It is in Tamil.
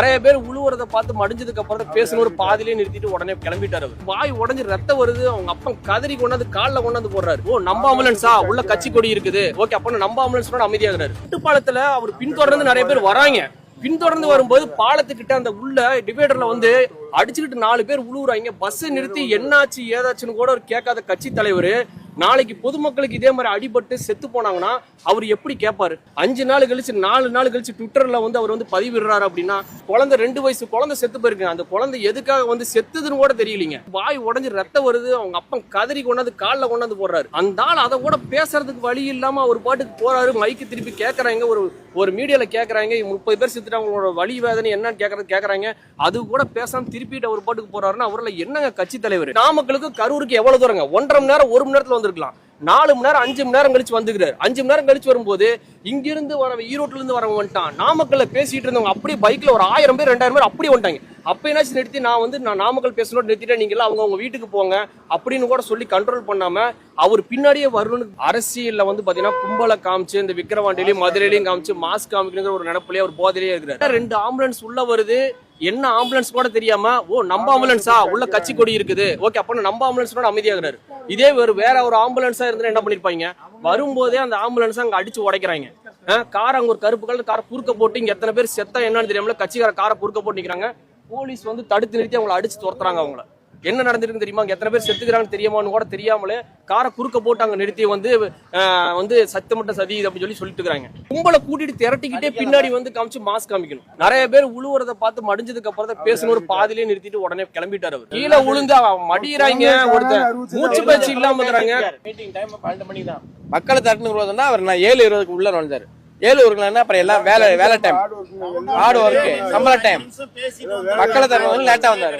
நிறைய பேர் உழுவுறத பார்த்து மடிஞ்சதுக்கு அப்புறம் தான் பேசணும். ஒரு பாதியிலே நிறுத்திட்டு உடனே கிளம்பிட்டாரு வாய் உடஞ்சு ரத்தம் வருது. அவங்க அப்பா கதறி கொண்டாந்து காலில் கொண்டாந்து போடுறாரு. ஓ நம்ம ஆம்புலன்ஸா உள்ள கட்சி கொடி இருக்குது. ஓகே அப்ப நம்ம ஆம்புலன்ஸ் அமைதியாகிறாரு. பாலத்துல அவர் பின்தொடர்ந்து நிறைய பேர் வராங்க. பின்தொடர்ந்து வரும்போது பாலத்துக்கிட்ட அந்த உள்ள டிவைடர்ல வந்து அடிச்சுக்கிட்டு நாலு பேர் உழுவுறாங்க. பஸ் நிறுத்தி என்னாச்சு ஏதாச்சுன்னு கூட ஒரு கேட்காத கட்சி தலைவர். நாளைக்கு பொதுமக்களுக்கு இதே மாதிரி அடிபட்டு செத்து போனாங்கன்னா அவர் எப்படி கேட்பாரு அஞ்சு நாள் கழிச்சு நாலு நாள் கழிச்சு ட்விட்டர்ல வந்து அவர் வந்து பதிவிடுறாரு அப்படின்னா குழந்தை ரெண்டு வயசு குழந்தை செத்து போயிருக்கு. அந்த குழந்தை எதுக்காக வந்து செத்துதுன்னு கூட தெரியலீங்க. வாய் உடஞ்சு ரத்தம் வருது அவங்க அப்பா கதறி கொண்டாந்து காலில் கொண்டாந்து போடுறாரு. அந்த ஆள் அதை கூட பேசுறதுக்கு வழி இல்லாம அவர் பாட்டுக்கு போறாரு மைக்கு திருப்பி கேட்கறாங்க ஒரு ஒரு மீடியால கேட்கறாங்க முப்பது பேர் செத்துட்டு அவங்களோட வேதனை என்னன்னு கேட்கறது கேட்கறாங்க அது கூட பேசாம திருப்பிட்டு அவர் பாட்டுக்கு போறாருன்னா அவர்ல என்னங்க கட்சி தலைவர்? நாமக்கலுக்கு கரூருக்கு எவ்வளவு தூரங்க? ஒன்றரை மணி நேரம் ஒரு மணி நேரத்துல வந்திருக்கலாம். நாலு மணி நேரம் அஞ்சு மணி நேரம் கழிச்சு வந்துக்கிறாரு. அஞ்சு மணி நேரம் கழிச்சு வரும்போது இங்கிருந்து வரவன் ஈரோட்ல இருந்து வரவங்க வந்துட்டான். நாமக்கல்ல பேசிட்டு இருந்தவங்க அப்படியே பைக்ல ஒரு ஆயிரம் பேர் ரெண்டாயிரம் பேர் அப்படியே வந்துட்டாங்க. அப்ப என்னாச்சு நிறுத்தி நான் வந்து நான் நாமக்கல் பேசணும் நிறுத்திட்டேன். நீங்க அவங்க அவங்க வீட்டுக்கு போங்க அப்படின்னு கூட சொல்லி கண்ட்ரோல் பண்ணாம அவர் பின்னாடியே வரணும்னு அரசியல்ல வந்து பாத்தீங்கன்னா கும்பலை காமிச்சு இந்த விக்கிரவாண்டிலையும் மதுரையிலையும் காமிச்சு மாஸ்க் காமிக்கணுங்கிற ஒரு நினப்பிலேயே அவர் போதிலேயே இருக்கிறார். ரெண்டு ஆம்புலன்ஸ் உள்ள வருது. என்ன ஆம்புலன்ஸ் கூட தெரியாம ஓ நம்ம ஆம்புலன்ஸா உள்ள கட்சி கொடி இருக்குது. ஓகே அப்ப நம்ம ஆம்புலன்ஸ் அமைதியாகிறாரு. இதே ஒரு வேற ஒரு ஆம்புலன்ஸா இருந்தா என்ன பண்ணிருப்பாங்க? வரும்போதே அந்த ஆம்புலன்ஸ் அங்க அடிச்சு உடைக்கிறாங்க. கார் அங்க ஒரு கருப்பு கலர் காரை குறுக்க போட்டு இங்க எத்தனை பேர் செத்தா என்னன்னு தெரியாமல கட்சிக்கார காரை குறுக்க போட்டு நிக்கிறாங்க. போலீஸ் வந்து தடுத்து நிறுத்தி அவங்கள அடிச்சு துரத்துறாங்க அவங்கள. என்ன நடந்திருக்குன்னு தெரியுமா? அங்க எத்தனை பேர் செத்துக்கிறாங்கன்னு தெரியாமான்னு கூட தெரியாமலே காரை குறுக்க போட்டு அங்க நிறுத்தி வந்து ஆஹ், வந்து சத்தமட்ட சதி இது அப்படின்னு சொல்லி சொல்லிட்டு இருக்காங்க கும்பலை கூட்டிட்டு திரட்டிக்கிட்டே பின்னாடி வந்து காமிச்சு மாஸ்க் காமிக்கணும். நிறைய பேர் உழுவுறத பார்த்து மடிஞ்சதுக்கு அப்புறம் தான் பேசணும் ஒரு பாதியிலே நிறுத்திட்டு உடனே கிளம்பிட்டாரு அவர். கீழே உளுந்து அவன் மடியிறாங்க. ஒருத்தர் மூச்சு பயிற்சி இல்லாம இருக்கிறாங்க மீட்டிங் டைம் பன்னெண்டு மணிக்கு தான் மக்களை தரணும் வருவதுன்னா அவர் நான் ஏழு இருபதுக்கு உள்ள நுழைஞ்சாரு. ஏழு ஒருக்குலன்னா அப்புறம் எல்லாம் வேலை வேலை டைம் ஹார்ட் ஒர்க் சம்பள டைம் மக்களை தரணும் லேட்டா வந்தாரு.